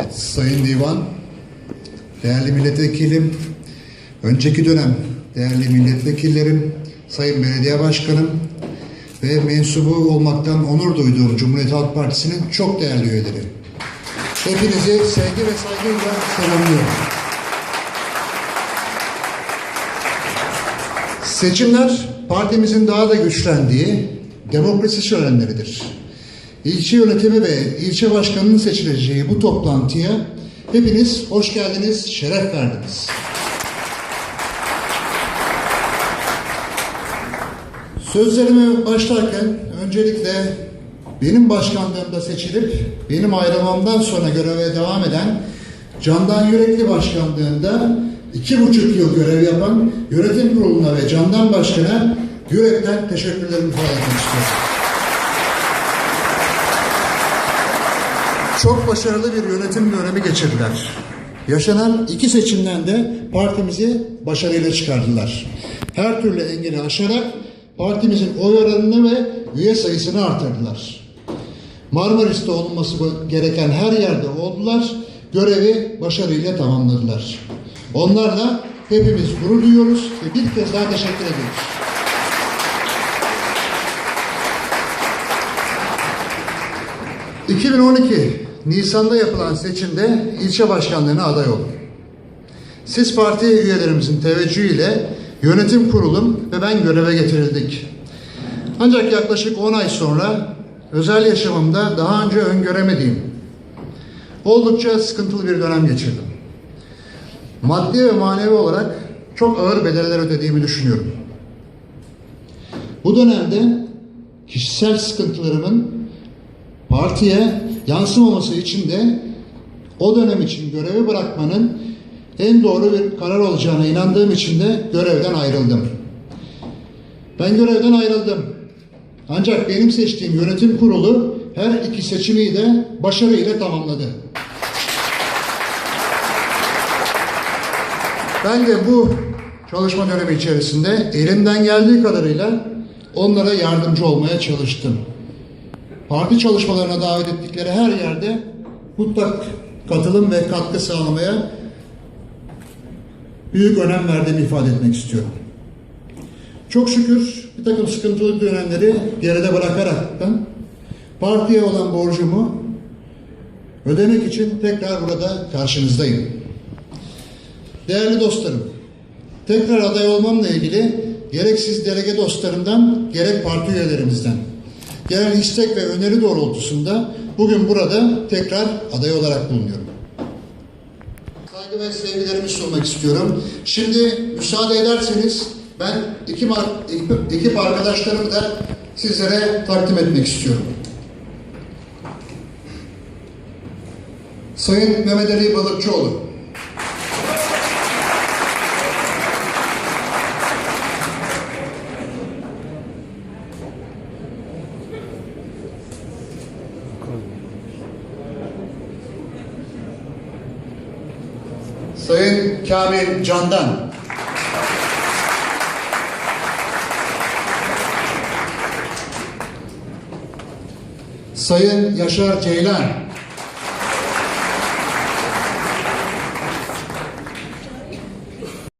Evet, Sayın Divan, değerli milletvekilim, önceki dönem değerli milletvekillerim, Sayın Belediye Başkanım ve mensubu olmaktan onur duyduğum Cumhuriyet Halk Partisi'nin çok değerli üyeleri. Hepinizi sevgi ve saygıyla selamlıyorum. Seçimler partimizin daha da güçlendiği demokrasi şölenleridir. İlçe yönetimi ve ilçe başkanının seçileceği bu toplantıya hepiniz hoş geldiniz, şeref verdiniz. Sözlerime başlarken öncelikle benim başkanlığımda seçilip benim ayrılmamdan sonra göreve devam eden Candan Yürekli başkanlığında iki buçuk yıl görev yapan yönetim kuruluna ve Candan Başkan'a yürekten teşekkürlerimi ifade etmek istiyorum. Çok başarılı bir yönetim dönemi geçirdiler. Yaşanan iki seçimden de partimizi başarıyla çıkardılar. Her türlü engeli aşarak partimizin oy oranını ve üye sayısını artırdılar. Marmaris'te olması gereken her yerde oldular, görevi başarıyla tamamladılar. Onlarla hepimiz gurur duyuyoruz ve bir kez daha teşekkür ediyoruz. ...2012 Nisan'da yapılan seçimde ilçe başkanlığına aday oldum. Siz parti üyelerimizin teveccühüyle yönetim kurulum ve ben göreve getirildik. Ancak yaklaşık 10 ay sonra özel yaşamımda daha önce öngöremediğim oldukça sıkıntılı bir dönem geçirdim. Maddi ve manevi olarak çok ağır bedeller ödediğimi düşünüyorum. Bu dönemde kişisel sıkıntılarımın partiye yansımaması için de o dönem için görevi bırakmanın en doğru bir karar olacağına inandığım için de görevden ayrıldım. Ben görevden ayrıldım. Ancak benim seçtiğim yönetim kurulu her iki seçimi de başarıyla tamamladı. Ben de bu çalışma dönemi içerisinde elimden geldiği kadarıyla onlara yardımcı olmaya çalıştım. Parti çalışmalarına davet ettikleri her yerde mutlak katılım ve katkı sağlamaya büyük önem verdiğimi ifade etmek istiyorum. Çok şükür bir takım sıkıntılı dönemleri geride bırakaraktan partiye olan borcumu ödemek için tekrar burada karşınızdayım. Değerli dostlarım, tekrar aday olmamla ilgili gerek siz delege dostlarımdan gerek parti üyelerimizden gelen istek ve öneri doğrultusunda bugün burada tekrar aday olarak bulunuyorum. Saygı ve sevgilerimi sunmak istiyorum. Şimdi müsaade ederseniz ben ekip, ekip arkadaşlarımı da sizlere takdim etmek istiyorum. Sayın Mehmet Ali Balıkçıoğlu. Sayın Kamil Candan. Sayın Yaşar Ceylan.